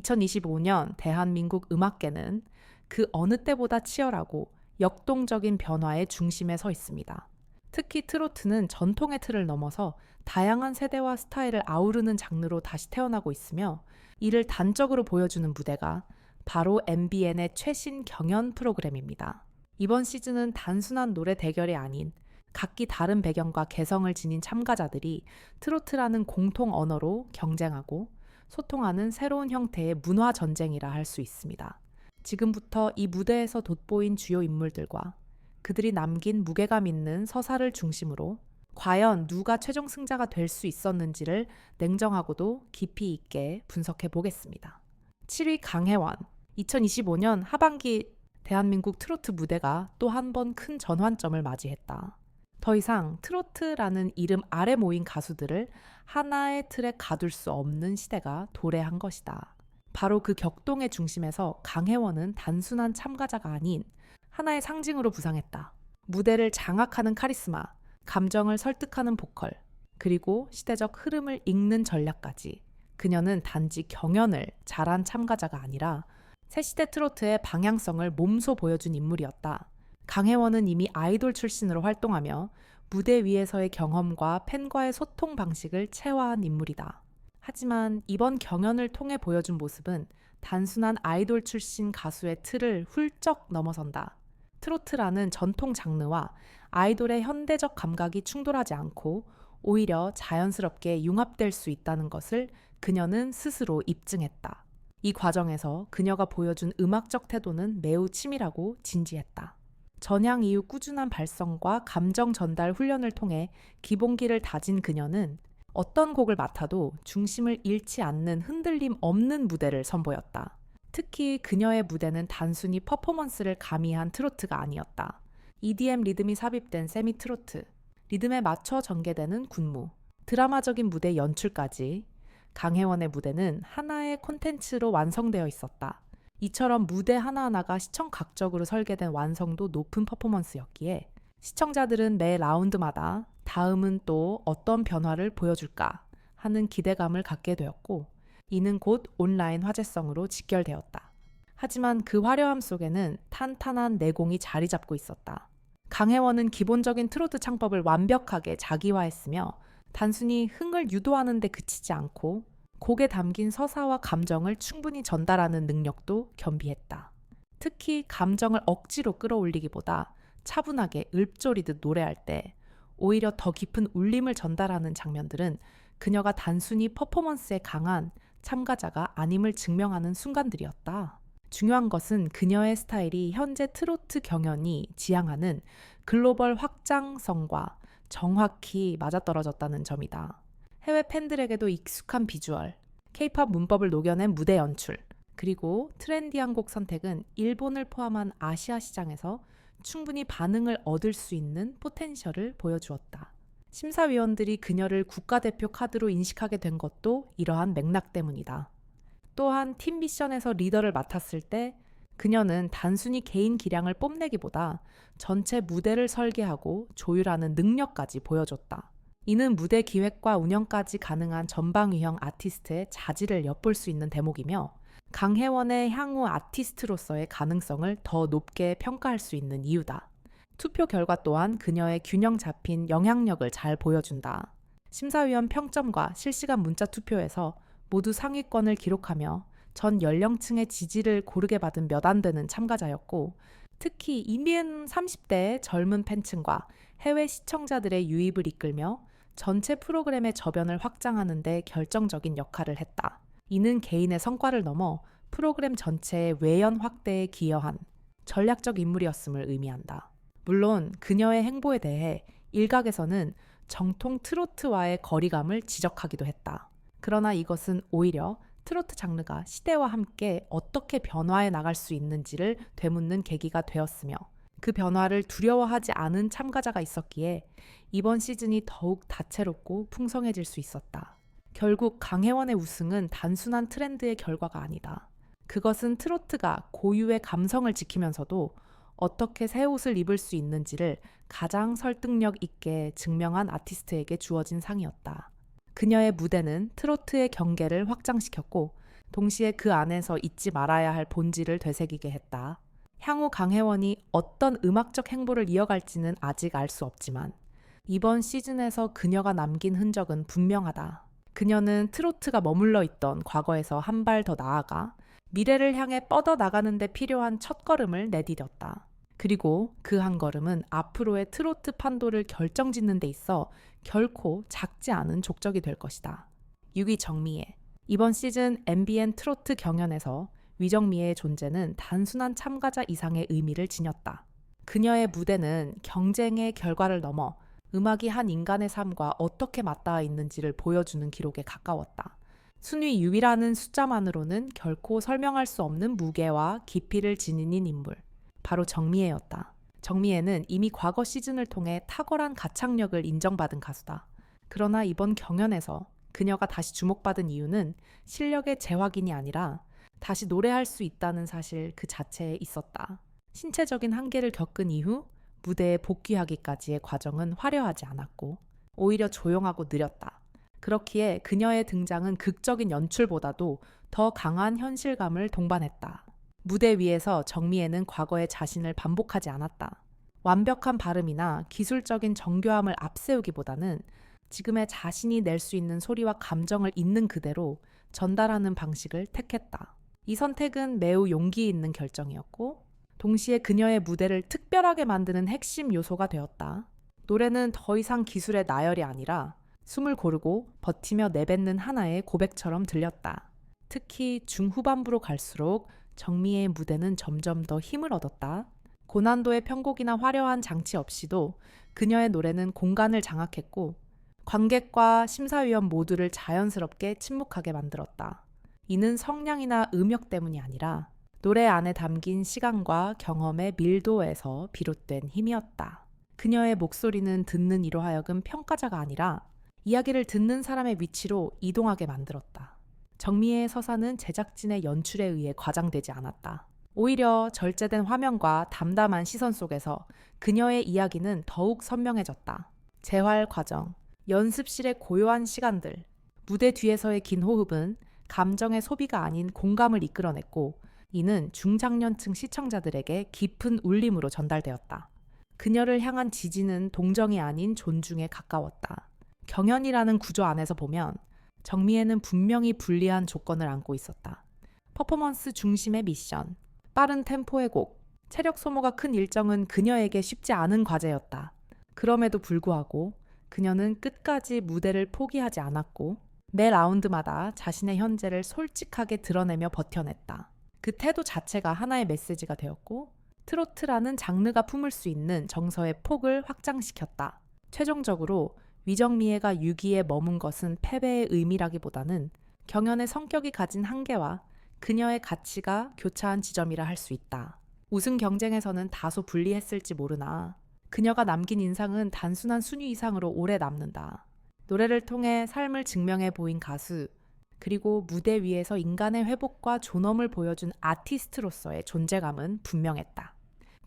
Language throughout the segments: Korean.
2025년 대한민국 음악계는 그 어느 때보다 치열하고 역동적인 변화의 중심에 서 있습니다. 특히 트로트는 전통의 틀을 넘어서 다양한 세대와 스타일을 아우르는 장르로 다시 태어나고 있으며 이를 단적으로 보여주는 무대가 바로 MBN의 최신 경연 프로그램입니다. 이번 시즌은 단순한 노래 대결이 아닌 각기 다른 배경과 개성을 지닌 참가자들이 트로트라는 공통 언어로 경쟁하고 소통하는 새로운 형태의 문화 전쟁이라 할 수 있습니다. 지금부터 이 무대에서 돋보인 주요 인물들과 그들이 남긴 무게감 있는 서사를 중심으로 과연 누가 최종 승자가 될 수 있었는지를 냉정하고도 깊이 있게 분석해 보겠습니다. 7위 강혜원. 2025년 하반기 대한민국 트로트 무대가 또 한 번 큰 전환점을 맞이했다. 더 이상 트로트라는 이름 아래 모인 가수들을 하나의 틀에 가둘 수 없는 시대가 도래한 것이다. 바로 그 격동의 중심에서 강혜원은 단순한 참가자가 아닌 하나의 상징으로 부상했다. 무대를 장악하는 카리스마, 감정을 설득하는 보컬, 그리고 시대적 흐름을 읽는 전략까지 그녀는 단지 경연을 잘한 참가자가 아니라 새시대 트로트의 방향성을 몸소 보여준 인물이었다. 강혜원은 이미 아이돌 출신으로 활동하며 무대 위에서의 경험과 팬과의 소통 방식을 체화한 인물이다. 하지만 이번 경연을 통해 보여준 모습은 단순한 아이돌 출신 가수의 틀을 훌쩍 넘어선다. 트로트라는 전통 장르와 아이돌의 현대적 감각이 충돌하지 않고 오히려 자연스럽게 융합될 수 있다는 것을 그녀는 스스로 입증했다. 이 과정에서 그녀가 보여준 음악적 태도는 매우 치밀하고 진지했다. 전향 이후 꾸준한 발성과 감정 전달 훈련을 통해 기본기를 다진 그녀는 어떤 곡을 맡아도 중심을 잃지 않는 흔들림 없는 무대를 선보였다. 특히 그녀의 무대는 단순히 퍼포먼스를 가미한 트로트가 아니었다. EDM 리듬이 삽입된 세미 트로트, 리듬에 맞춰 전개되는 군무, 드라마적인 무대 연출까지 강혜원의 무대는 하나의 콘텐츠로 완성되어 있었다. 이처럼 무대 하나하나가 시청 각적으로 설계된 완성도 높은 퍼포먼스였기에 시청자들은 매 라운드마다 다음은 또 어떤 변화를 보여줄까 하는 기대감을 갖게 되었고 이는 곧 온라인 화제성으로 직결되었다. 하지만 그 화려함 속에는 탄탄한 내공이 자리 잡고 있었다. 강혜원은 기본적인 트로트 창법을 완벽하게 자기화했으며 단순히 흥을 유도하는 데 그치지 않고 곡에 담긴 서사와 감정을 충분히 전달하는 능력도 겸비했다. 특히 감정을 억지로 끌어올리기보다 차분하게 읊조리듯 노래할 때 오히려 더 깊은 울림을 전달하는 장면들은 그녀가 단순히 퍼포먼스에 강한 참가자가 아님을 증명하는 순간들이었다. 중요한 것은 그녀의 스타일이 현재 트로트 경연이 지향하는 글로벌 확장성과 정확히 맞아떨어졌다는 점이다. 해외 팬들에게도 익숙한 비주얼, 케이팝 문법을 녹여낸 무대 연출, 그리고 트렌디한 곡 선택은 일본을 포함한 아시아 시장에서 충분히 반응을 얻을 수 있는 포텐셜을 보여주었다. 심사위원들이 그녀를 국가대표 카드로 인식하게 된 것도 이러한 맥락 때문이다. 또한 팀 미션에서 리더를 맡았을 때 그녀는 단순히 개인 기량을 뽐내기보다 전체 무대를 설계하고 조율하는 능력까지 보여줬다. 이는 무대 기획과 운영까지 가능한 전방위형 아티스트의 자질을 엿볼 수 있는 대목이며 강혜원의 향후 아티스트로서의 가능성을 더 높게 평가할 수 있는 이유다. 투표 결과 또한 그녀의 균형 잡힌 영향력을 잘 보여준다. 심사위원 평점과 실시간 문자 투표에서 모두 상위권을 기록하며 전 연령층의 지지를 고르게 받은 몇 안 되는 참가자였고 특히 이미은 30대의 젊은 팬층과 해외 시청자들의 유입을 이끌며 전체 프로그램의 저변을 확장하는 데 결정적인 역할을 했다. 이는 개인의 성과를 넘어 프로그램 전체의 외연 확대에 기여한 전략적 인물이었음을 의미한다. 물론 그녀의 행보에 대해 일각에서는 정통 트로트와의 거리감을 지적하기도 했다. 그러나 이것은 오히려 트로트 장르가 시대와 함께 어떻게 변화해 나갈 수 있는지를 되묻는 계기가 되었으며 그 변화를 두려워하지 않은 참가자가 있었기에 이번 시즌이 더욱 다채롭고 풍성해질 수 있었다. 결국 강혜원의 우승은 단순한 트렌드의 결과가 아니다. 그것은 트로트가 고유의 감성을 지키면서도 어떻게 새 옷을 입을 수 있는지를 가장 설득력 있게 증명한 아티스트에게 주어진 상이었다. 그녀의 무대는 트로트의 경계를 확장시켰고 동시에 그 안에서 잊지 말아야 할 본질을 되새기게 했다. 향후 강혜원이 어떤 음악적 행보를 이어갈지는 아직 알 수 없지만 이번 시즌에서 그녀가 남긴 흔적은 분명하다. 그녀는 트로트가 머물러 있던 과거에서 한 발 더 나아가 미래를 향해 뻗어 나가는데 필요한 첫걸음을 내디뎠다. 그리고 그 한 걸음은 앞으로의 트로트 판도를 결정짓는 데 있어 결코 작지 않은 족적이 될 것이다. 6위 정미애. 이번 시즌 MBN 트로트 경연에서 위정미의 존재는 단순한 참가자 이상의 의미를 지녔다. 그녀의 무대는 경쟁의 결과를 넘어 음악이 한 인간의 삶과 어떻게 맞닿아 있는지를 보여주는 기록에 가까웠다. 순위 6위라는 숫자만으로는 결코 설명할 수 없는 무게와 깊이를 지닌 인물. 바로 정미애였다. 정미애는 이미 과거 시즌을 통해 탁월한 가창력을 인정받은 가수다. 그러나 이번 경연에서 그녀가 다시 주목받은 이유는 실력의 재확인이 아니라 다시 노래할 수 있다는 사실 그 자체에 있었다. 신체적인 한계를 겪은 이후 무대에 복귀하기까지의 과정은 화려하지 않았고 오히려 조용하고 느렸다. 그렇기에 그녀의 등장은 극적인 연출보다도 더 강한 현실감을 동반했다. 무대 위에서 정미애는 과거의 자신을 반복하지 않았다. 완벽한 발음이나 기술적인 정교함을 앞세우기보다는 지금의 자신이 낼 수 있는 소리와 감정을 있는 그대로 전달하는 방식을 택했다. 이 선택은 매우 용기 있는 결정이었고, 동시에 그녀의 무대를 특별하게 만드는 핵심 요소가 되었다. 노래는 더 이상 기술의 나열이 아니라 숨을 고르고 버티며 내뱉는 하나의 고백처럼 들렸다. 특히 중후반부로 갈수록 정미의 무대는 점점 더 힘을 얻었다. 고난도의 편곡이나 화려한 장치 없이도 그녀의 노래는 공간을 장악했고 관객과 심사위원 모두를 자연스럽게 침묵하게 만들었다. 이는 성량이나 음역 때문이 아니라 노래 안에 담긴 시간과 경험의 밀도에서 비롯된 힘이었다. 그녀의 목소리는 듣는 이로 하여금 평가자가 아니라 이야기를 듣는 사람의 위치로 이동하게 만들었다. 정미의 서사는 제작진의 연출에 의해 과장되지 않았다. 오히려 절제된 화면과 담담한 시선 속에서 그녀의 이야기는 더욱 선명해졌다. 재활 과정, 연습실의 고요한 시간들, 무대 뒤에서의 긴 호흡은 감정의 소비가 아닌 공감을 이끌어냈고 이는 중장년층 시청자들에게 깊은 울림으로 전달되었다. 그녀를 향한 지지는 동정이 아닌 존중에 가까웠다. 경연이라는 구조 안에서 보면 정미애는 분명히 불리한 조건을 안고 있었다. 퍼포먼스 중심의 미션, 빠른 템포의 곡, 체력 소모가 큰 일정은 그녀에게 쉽지 않은 과제였다. 그럼에도 불구하고 그녀는 끝까지 무대를 포기하지 않았고 매 라운드마다 자신의 현재를 솔직하게 드러내며 버텨냈다. 그 태도 자체가 하나의 메시지가 되었고 트로트라는 장르가 품을 수 있는 정서의 폭을 확장시켰다. 최종적으로 위정미애가 6위에 머문 것은 패배의 의미라기보다는 경연의 성격이 가진 한계와 그녀의 가치가 교차한 지점이라 할 수 있다. 우승 경쟁에서는 다소 불리했을지 모르나 그녀가 남긴 인상은 단순한 순위 이상으로 오래 남는다. 노래를 통해 삶을 증명해 보인 가수, 그리고 무대 위에서 인간의 회복과 존엄을 보여준 아티스트로서의 존재감은 분명했다.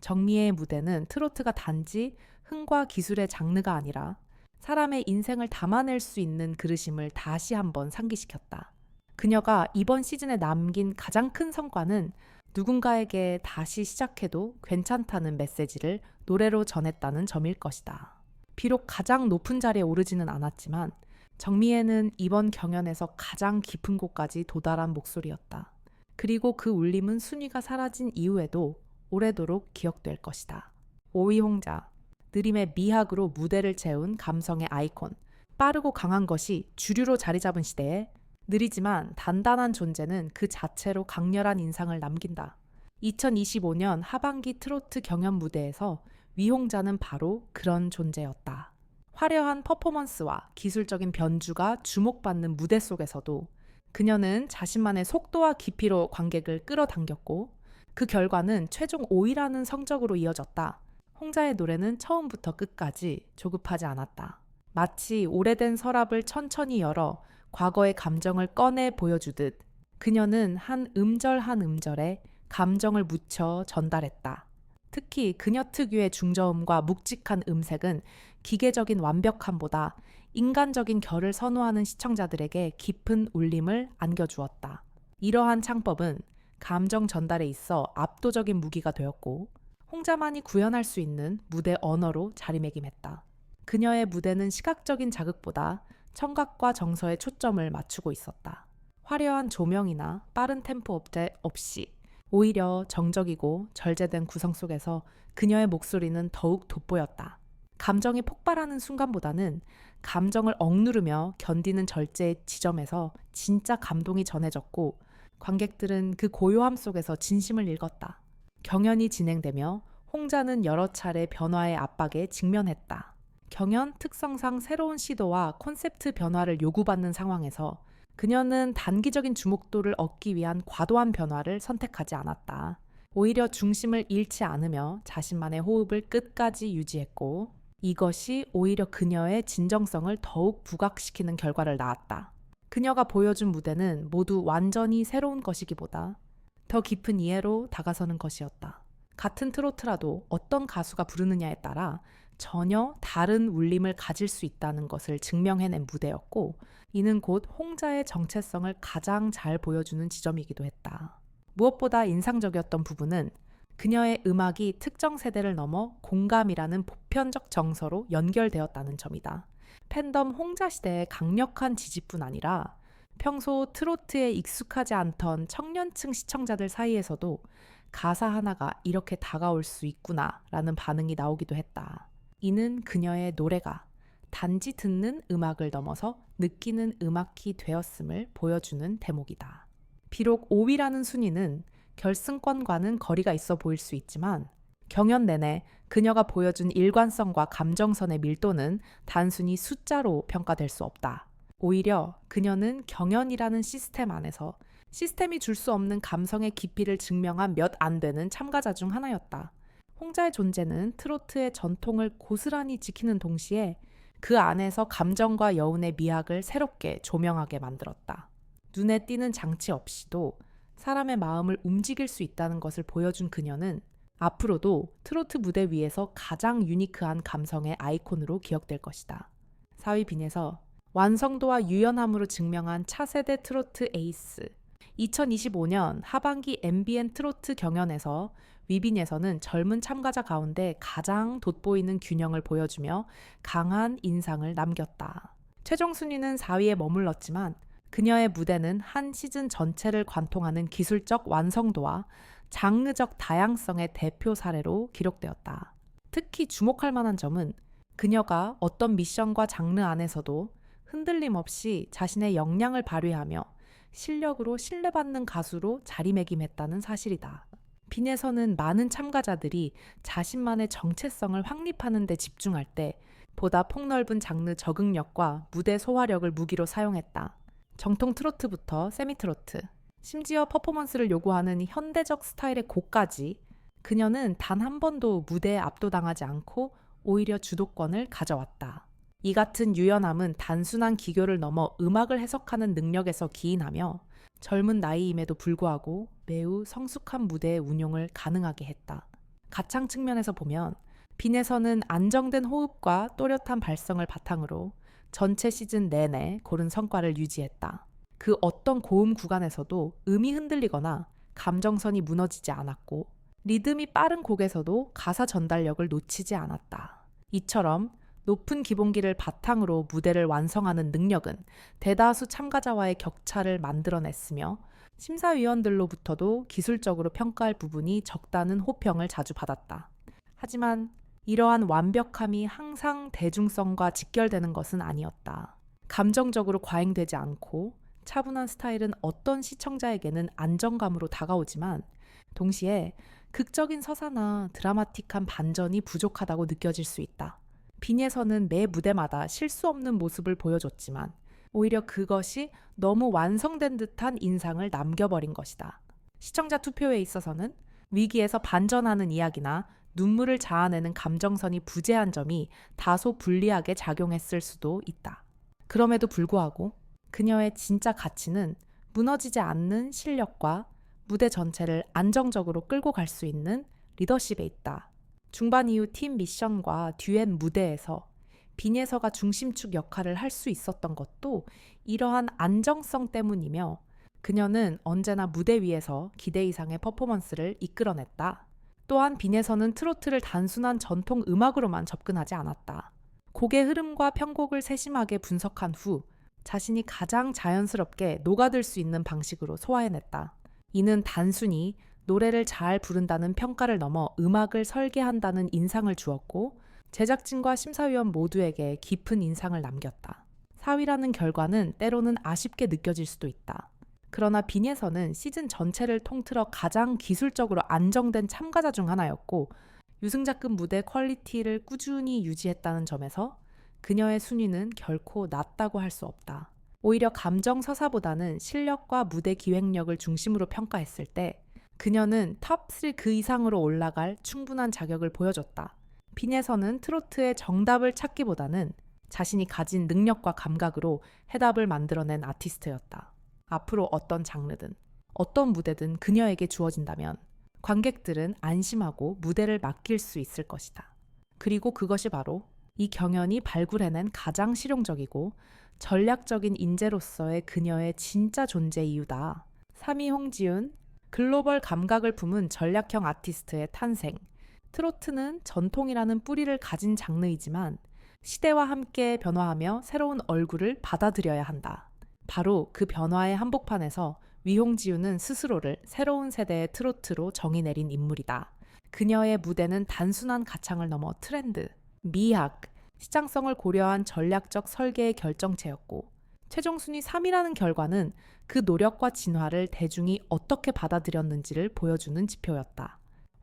정미의 무대는 트로트가 단지 흥과 기술의 장르가 아니라 사람의 인생을 담아낼 수 있는 그릇임을 다시 한번 상기시켰다. 그녀가 이번 시즌에 남긴 가장 큰 성과는 누군가에게 다시 시작해도 괜찮다는 메시지를 노래로 전했다는 점일 것이다. 비록 가장 높은 자리에 오르지는 않았지만 정미애는 이번 경연에서 가장 깊은 곳까지 도달한 목소리였다. 그리고 그 울림은 순위가 사라진 이후에도 오래도록 기억될 것이다. 오이 홍자, 느림의 미학으로 무대를 채운 감성의 아이콘, 빠르고 강한 것이 주류로 자리 잡은 시대에 느리지만 단단한 존재는 그 자체로 강렬한 인상을 남긴다. 2025년 하반기 트로트 경연 무대에서 위홍자는 바로 그런 존재였다. 화려한 퍼포먼스와 기술적인 변주가 주목받는 무대 속에서도 그녀는 자신만의 속도와 깊이로 관객을 끌어당겼고 그 결과는 최종 5위라는 성적으로 이어졌다. 홍자의 노래는 처음부터 끝까지 조급하지 않았다. 마치 오래된 서랍을 천천히 열어 과거의 감정을 꺼내 보여주듯 그녀는 한 음절 한 음절에 감정을 묻혀 전달했다. 특히 그녀 특유의 중저음과 묵직한 음색은 기계적인 완벽함보다 인간적인 결을 선호하는 시청자들에게 깊은 울림을 안겨주었다. 이러한 창법은 감정 전달에 있어 압도적인 무기가 되었고 홍자만이 구현할 수 있는 무대 언어로 자리매김했다. 그녀의 무대는 시각적인 자극보다 청각과 정서에 초점을 맞추고 있었다. 화려한 조명이나 빠른 템포 없이 오히려 정적이고 절제된 구성 속에서 그녀의 목소리는 더욱 돋보였다. 감정이 폭발하는 순간보다는 감정을 억누르며 견디는 절제의 지점에서 진짜 감동이 전해졌고 관객들은 그 고요함 속에서 진심을 읽었다. 경연이 진행되며 홍자는 여러 차례 변화의 압박에 직면했다. 경연 특성상 새로운 시도와 콘셉트 변화를 요구받는 상황에서 그녀는 단기적인 주목도를 얻기 위한 과도한 변화를 선택하지 않았다. 오히려 중심을 잃지 않으며 자신만의 호흡을 끝까지 유지했고 이것이 오히려 그녀의 진정성을 더욱 부각시키는 결과를 낳았다. 그녀가 보여준 무대는 모두 완전히 새로운 것이기보다 더 깊은 이해로 다가서는 것이었다. 같은 트로트라도 어떤 가수가 부르느냐에 따라 전혀 다른 울림을 가질 수 있다는 것을 증명해낸 무대였고, 이는 곧 홍자의 정체성을 가장 잘 보여주는 지점이기도 했다. 무엇보다 인상적이었던 부분은 그녀의 음악이 특정 세대를 넘어 공감이라는 보편적 정서로 연결되었다는 점이다. 팬덤 홍자 시대의 강력한 지지뿐 아니라 평소 트로트에 익숙하지 않던 청년층 시청자들 사이에서도 가사 하나가 이렇게 다가올 수 있구나라는 반응이 나오기도 했다. 이는 그녀의 노래가 단지 듣는 음악을 넘어서 느끼는 음악이 되었음을 보여주는 대목이다. 비록 5위라는 순위는 결승권과는 거리가 있어 보일 수 있지만 경연 내내 그녀가 보여준 일관성과 감정선의 밀도는 단순히 숫자로 평가될 수 없다. 오히려 그녀는 경연이라는 시스템 안에서 시스템이 줄 수 없는 감성의 깊이를 증명한 몇 안 되는 참가자 중 하나였다. 홍자의 존재는 트로트의 전통을 고스란히 지키는 동시에 그 안에서 감정과 여운의 미학을 새롭게 조명하게 만들었다. 눈에 띄는 장치 없이도 사람의 마음을 움직일 수 있다는 것을 보여준 그녀는 앞으로도 트로트 무대 위에서 가장 유니크한 감성의 아이콘으로 기억될 것이다. 4위 빈에서 완성도와 유연함으로 증명한 차세대 트로트 에이스. 2025년 하반기 MBN 트로트 경연에서 위빈에서는 젊은 참가자 가운데 가장 돋보이는 균형을 보여주며 강한 인상을 남겼다. 최종 순위는 4위에 머물렀지만 그녀의 무대는 한 시즌 전체를 관통하는 기술적 완성도와 장르적 다양성의 대표 사례로 기록되었다. 특히 주목할 만한 점은 그녀가 어떤 미션과 장르 안에서도 흔들림 없이 자신의 역량을 발휘하며 실력으로 신뢰받는 가수로 자리매김했다는 사실이다. 빈에서는 많은 참가자들이 자신만의 정체성을 확립하는 데 집중할 때 보다 폭넓은 장르 적응력과 무대 소화력을 무기로 사용했다. 정통 트로트부터 세미트로트, 심지어 퍼포먼스를 요구하는 현대적 스타일의 곡까지 그녀는 단 한 번도 무대에 압도당하지 않고 오히려 주도권을 가져왔다. 이 같은 유연함은 단순한 기교를 넘어 음악을 해석하는 능력에서 기인하며 젊은 나이임에도 불구하고 매우 성숙한 무대의 운용을 가능하게 했다. 가창 측면에서 보면 빈에서는 안정된 호흡과 또렷한 발성을 바탕으로 전체 시즌 내내 고른 성과를 유지했다. 그 어떤 고음 구간에서도 음이 흔들리거나 감정선이 무너지지 않았고 리듬이 빠른 곡에서도 가사 전달력을 놓치지 않았다. 이처럼 높은 기본기를 바탕으로 무대를 완성하는 능력은 대다수 참가자와의 격차를 만들어냈으며 심사위원들로부터도 기술적으로 평가할 부분이 적다는 호평을 자주 받았다. 하지만 이러한 완벽함이 항상 대중성과 직결되는 것은 아니었다. 감정적으로 과잉되지 않고 차분한 스타일은 어떤 시청자에게는 안정감으로 다가오지만 동시에 극적인 서사나 드라마틱한 반전이 부족하다고 느껴질 수 있다. 빈에서는 매 무대마다 실수 없는 모습을 보여줬지만 오히려 그것이 너무 완성된 듯한 인상을 남겨버린 것이다. 시청자 투표에 있어서는 위기에서 반전하는 이야기나 눈물을 자아내는 감정선이 부재한 점이 다소 불리하게 작용했을 수도 있다. 그럼에도 불구하고 그녀의 진짜 가치는 무너지지 않는 실력과 무대 전체를 안정적으로 끌고 갈 수 있는 리더십에 있다. 중반 이후 팀 미션과 듀엣 무대에서 빈예서가 중심축 역할을 할 수 있었던 것도 이러한 안정성 때문이며 그녀는 언제나 무대 위에서 기대 이상의 퍼포먼스를 이끌어냈다. 또한 빈에서는 트로트를 단순한 전통 음악으로만 접근하지 않았다. 곡의 흐름과 편곡을 세심하게 분석한 후 자신이 가장 자연스럽게 녹아들 수 있는 방식으로 소화해냈다. 이는 단순히 노래를 잘 부른다는 평가를 넘어 음악을 설계한다는 인상을 주었고 제작진과 심사위원 모두에게 깊은 인상을 남겼다. 4위라는 결과는 때로는 아쉽게 느껴질 수도 있다. 그러나 빈에서는 시즌 전체를 통틀어 가장 기술적으로 안정된 참가자 중 하나였고 유승자급 무대 퀄리티를 꾸준히 유지했다는 점에서 그녀의 순위는 결코 낮다고 할 수 없다. 오히려 감정 서사보다는 실력과 무대 기획력을 중심으로 평가했을 때 그녀는 탑3 그 이상으로 올라갈 충분한 자격을 보여줬다. 빈에서는 트로트의 정답을 찾기보다는 자신이 가진 능력과 감각으로 해답을 만들어낸 아티스트였다. 앞으로 어떤 장르든 어떤 무대든 그녀에게 주어진다면 관객들은 안심하고 무대를 맡길 수 있을 것이다. 그리고 그것이 바로 이 경연이 발굴해낸 가장 실용적이고 전략적인 인재로서의 그녀의 진짜 존재 이유다. 3위 홍지윤, 글로벌 감각을 품은 전략형 아티스트의 탄생. 트로트는 전통이라는 뿌리를 가진 장르이지만 시대와 함께 변화하며 새로운 얼굴을 받아들여야 한다. 바로 그 변화의 한복판에서 위홍지우는 스스로를 새로운 세대의 트로트로 정의 내린 인물이다. 그녀의 무대는 단순한 가창을 넘어 트렌드, 미학, 시장성을 고려한 전략적 설계의 결정체였고 최종 순위 3위라는 결과는 그 노력과 진화를 대중이 어떻게 받아들였는지를 보여주는 지표였다.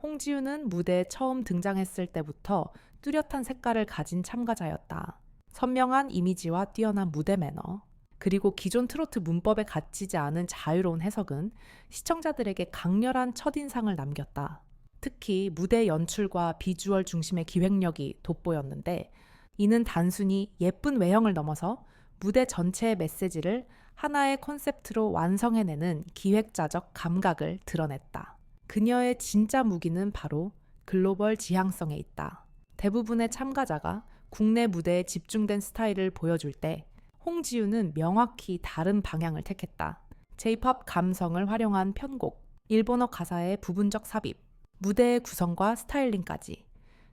홍지윤은 무대에 처음 등장했을 때부터 뚜렷한 색깔을 가진 참가자였다. 선명한 이미지와 뛰어난 무대 매너, 그리고 기존 트로트 문법에 갇히지 않은 자유로운 해석은 시청자들에게 강렬한 첫인상을 남겼다. 특히 무대 연출과 비주얼 중심의 기획력이 돋보였는데 이는 단순히 예쁜 외형을 넘어서 무대 전체의 메시지를 하나의 콘셉트로 완성해내는 기획자적 감각을 드러냈다. 그녀의 진짜 무기는 바로 글로벌 지향성에 있다. 대부분의 참가자가 국내 무대에 집중된 스타일을 보여줄 때 홍지윤은 명확히 다른 방향을 택했다. J-pop 감성을 활용한 편곡, 일본어 가사의 부분적 삽입, 무대의 구성과 스타일링까지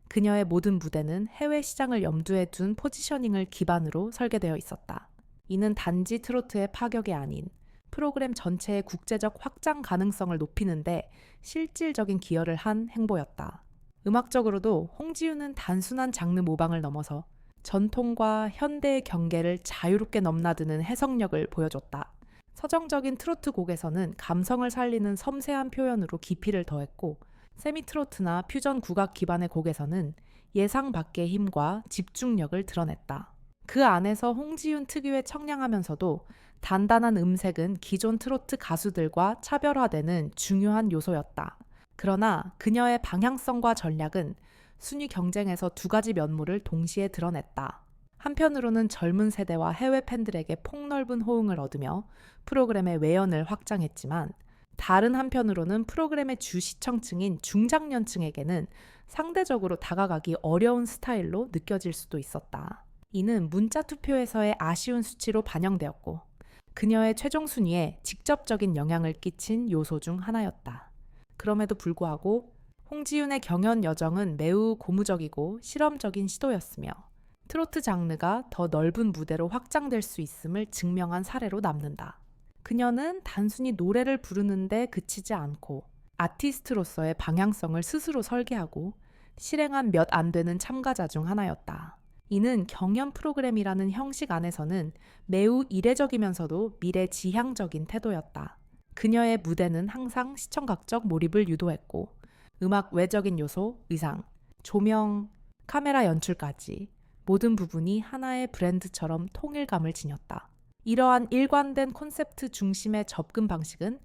그녀의 모든 무대는 해외 시장을 염두에 둔 포지셔닝을 기반으로 설계되어 있었다. 이는 단지 트로트의 파격이 아닌 프로그램 전체의 국제적 확장 가능성을 높이는데 실질적인 기여를 한 행보였다. 음악적으로도 홍지윤은 단순한 장르 모방을 넘어서 전통과 현대의 경계를 자유롭게 넘나드는 해석력을 보여줬다. 서정적인 트로트 곡에서는 감성을 살리는 섬세한 표현으로 깊이를 더했고 세미트로트나 퓨전 국악 기반의 곡에서는 예상 밖의 힘과 집중력을 드러냈다. 그 안에서 홍지윤 특유의 청량하면서도 단단한 음색은 기존 트로트 가수들과 차별화되는 중요한 요소였다. 그러나 그녀의 방향성과 전략은 순위 경쟁에서 두 가지 면모를 동시에 드러냈다. 한편으로는 젊은 세대와 해외 팬들에게 폭넓은 호응을 얻으며 프로그램의 외연을 확장했지만 다른 한편으로는 프로그램의 주 시청층인 중장년층에게는 상대적으로 다가가기 어려운 스타일로 느껴질 수도 있었다. 이는 문자 투표에서의 아쉬운 수치로 반영되었고 그녀의 최종 순위에 직접적인 영향을 끼친 요소 중 하나였다. 그럼에도 불구하고 홍지윤의 경연 여정은 매우 고무적이고 실험적인 시도였으며 트로트 장르가 더 넓은 무대로 확장될 수 있음을 증명한 사례로 남는다. 그녀는 단순히 노래를 부르는데 그치지 않고 아티스트로서의 방향성을 스스로 설계하고 실행한 몇 안 되는 참가자 중 하나였다. 이는 경연 프로그램이라는 형식 안에서는 매우 이례적이면서도 미래 지향적인 태도였다. 그녀의 무대는 항상 시청각적 몰입을 유도했고 음악 외적인 요소, 의상, 조명, 카메라 연출까지 모든 부분이 하나의 브랜드처럼 통일감을 지녔다. 이러한 일관된 콘셉트 중심의 접근 방식은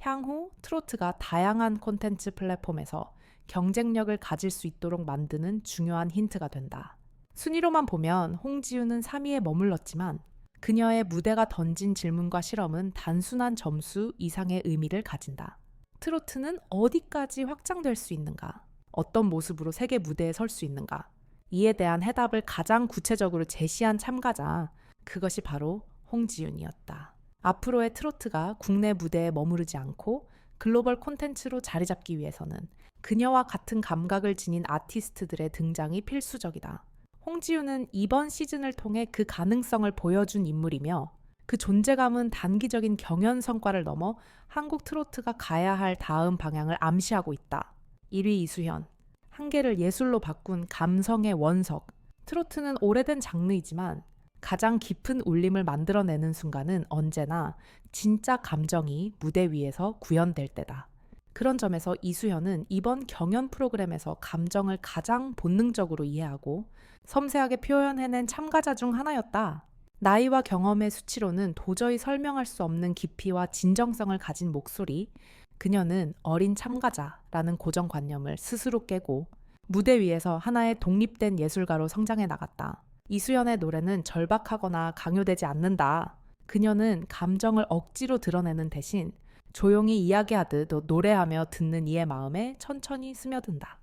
향후 트로트가 다양한 콘텐츠 플랫폼에서 경쟁력을 가질 수 있도록 만드는 중요한 힌트가 된다. 순위로만 보면 홍지윤은 3위에 머물렀지만 그녀의 무대가 던진 질문과 실험은 단순한 점수 이상의 의미를 가진다. 트로트는 어디까지 확장될 수 있는가? 어떤 모습으로 세계 무대에 설 수 있는가? 이에 대한 해답을 가장 구체적으로 제시한 참가자, 그것이 바로 홍지윤이었다. 앞으로의 트로트가 국내 무대에 머무르지 않고 글로벌 콘텐츠로 자리 잡기 위해서는 그녀와 같은 감각을 지닌 아티스트들의 등장이 필수적이다. 홍지윤은 이번 시즌을 통해 그 가능성을 보여준 인물이며 그 존재감은 단기적인 경연 성과를 넘어 한국 트로트가 가야 할 다음 방향을 암시하고 있다. 1위 이수현. 한계를 예술로 바꾼 감성의 원석. 트로트는 오래된 장르이지만 가장 깊은 울림을 만들어내는 순간은 언제나 진짜 감정이 무대 위에서 구현될 때다. 그런 점에서 이수현은 이번 경연 프로그램에서 감정을 가장 본능적으로 이해하고 섬세하게 표현해낸 참가자 중 하나였다. 나이와 경험의 수치로는 도저히 설명할 수 없는 깊이와 진정성을 가진 목소리, 그녀는 어린 참가자라는 고정관념을 스스로 깨고 무대 위에서 하나의 독립된 예술가로 성장해 나갔다. 이수연의 노래는 절박하거나 강요되지 않는다. 그녀는 감정을 억지로 드러내는 대신 조용히 이야기하듯 노래하며 듣는 이의 마음에 천천히 스며든다.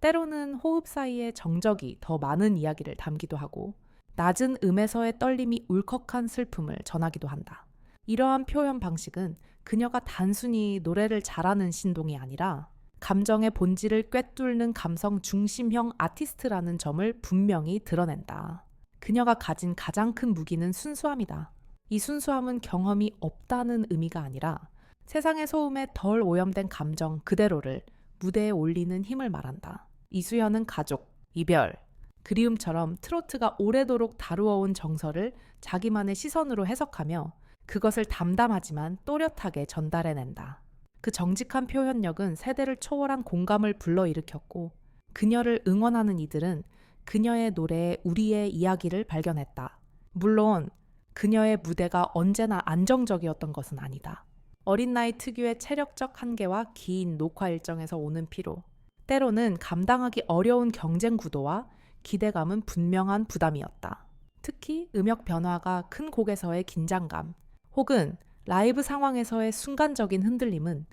때로는 호흡 사이에 정적이 더 많은 이야기를 담기도 하고 낮은 음에서의 떨림이 울컥한 슬픔을 전하기도 한다. 이러한 표현 방식은 그녀가 단순히 노래를 잘하는 신동이 아니라 감정의 본질을 꿰뚫는 감성 중심형 아티스트라는 점을 분명히 드러낸다. 그녀가 가진 가장 큰 무기는 순수함이다. 이 순수함은 경험이 없다는 의미가 아니라 세상의 소음에 덜 오염된 감정 그대로를 무대에 올리는 힘을 말한다. 이수연은 가족, 이별, 그리움처럼 트로트가 오래도록 다루어온 정서를 자기만의 시선으로 해석하며 그것을 담담하지만 또렷하게 전달해낸다. 그 정직한 표현력은 세대를 초월한 공감을 불러일으켰고 그녀를 응원하는 이들은 그녀의 노래에 우리의 이야기를 발견했다. 물론 그녀의 무대가 언제나 안정적이었던 것은 아니다. 어린 나이 특유의 체력적 한계와 긴 녹화 일정에서 오는 피로, 때로는 감당하기 어려운 경쟁 구도와 기대감은 분명한 부담이었다. 특히 음역 변화가 큰 곡에서의 긴장감, 혹은 라이브 상황에서의 순간적인 흔들림은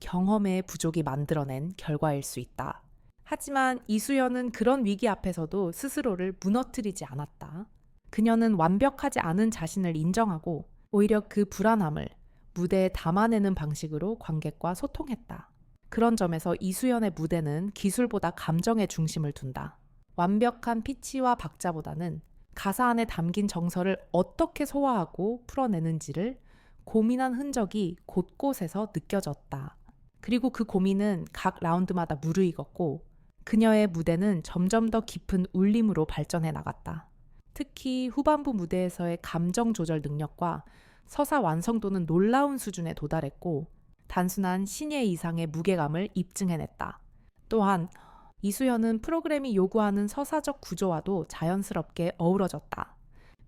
경험의 부족이 만들어낸 결과일 수 있다. 하지만 이수연은 그런 위기 앞에서도 스스로를 무너뜨리지 않았다. 그녀는 완벽하지 않은 자신을 인정하고 오히려 그 불안함을 무대에 담아내는 방식으로 관객과 소통했다. 그런 점에서 이수연의 무대는 기술보다 감정의 중심을 둔다. 완벽한 피치와 박자보다는 가사 안에 담긴 정서를 어떻게 소화하고 풀어내는지를 고민한 흔적이 곳곳에서 느껴졌다. 그리고 그 고민은 각 라운드마다 무르익었고 그녀의 무대는 점점 더 깊은 울림으로 발전해 나갔다. 특히 후반부 무대에서의 감정 조절 능력과 서사 완성도는 놀라운 수준에 도달했고 단순한 신예 이상의 무게감을 입증해냈다. 또한 이수연은 프로그램이 요구하는 서사적 구조와도 자연스럽게 어우러졌다.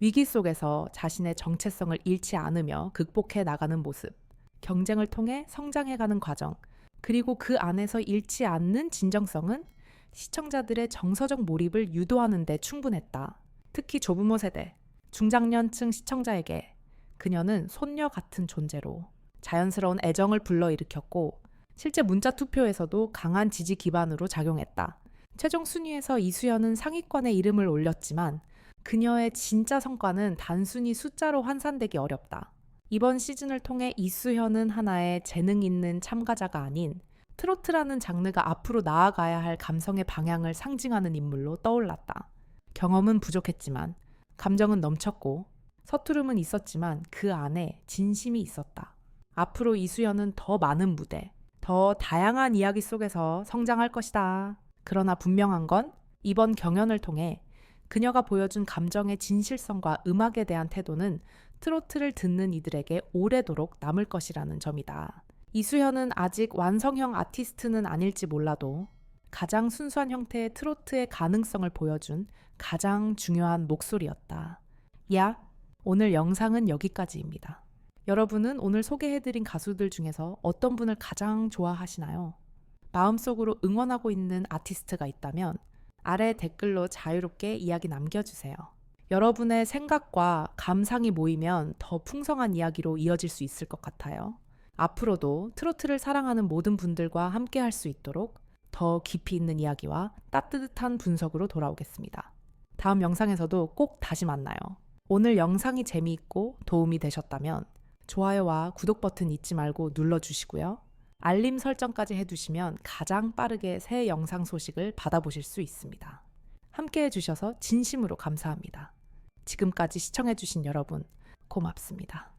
위기 속에서 자신의 정체성을 잃지 않으며 극복해 나가는 모습, 경쟁을 통해 성장해가는 과정, 그리고 그 안에서 잃지 않는 진정성은 시청자들의 정서적 몰입을 유도하는 데 충분했다. 특히 조부모 세대, 중장년층 시청자에게 그녀는 손녀 같은 존재로 자연스러운 애정을 불러일으켰고 실제 문자 투표에서도 강한 지지 기반으로 작용했다. 최종 순위에서 이수연은 상위권에 이름을 올렸지만 그녀의 진짜 성과는 단순히 숫자로 환산되기 어렵다. 이번 시즌을 통해 이수현은 하나의 재능 있는 참가자가 아닌 트로트라는 장르가 앞으로 나아가야 할 감성의 방향을 상징하는 인물로 떠올랐다. 경험은 부족했지만 감정은 넘쳤고 서투름은 있었지만 그 안에 진심이 있었다. 앞으로 이수연은 더 많은 무대, 더 다양한 이야기 속에서 성장할 것이다. 그러나 분명한 건 이번 경연을 통해 그녀가 보여준 감정의 진실성과 음악에 대한 태도는 트로트를 듣는 이들에게 오래도록 남을 것이라는 점이다. 이수현은 아직 완성형 아티스트는 아닐지 몰라도 가장 순수한 형태의 트로트의 가능성을 보여준 가장 중요한 목소리였다. 야, 오늘 영상은 여기까지입니다. 여러분은 오늘 소개해드린 가수들 중에서 어떤 분을 가장 좋아하시나요? 마음속으로 응원하고 있는 아티스트가 있다면 아래 댓글로 자유롭게 이야기 남겨주세요. 여러분의 생각과 감상이 모이면 더 풍성한 이야기로 이어질 수 있을 것 같아요. 앞으로도 트로트를 사랑하는 모든 분들과 함께 할 수 있도록 더 깊이 있는 이야기와 따뜻한 분석으로 돌아오겠습니다. 다음 영상에서도 꼭 다시 만나요. 오늘 영상이 재미있고 도움이 되셨다면 좋아요와 구독 버튼 잊지 말고 눌러주시고요. 알림 설정까지 해두시면 가장 빠르게 새 영상 소식을 받아보실 수 있습니다. 함께 해주셔서 진심으로 감사합니다. 지금까지 시청해주신 여러분, 고맙습니다.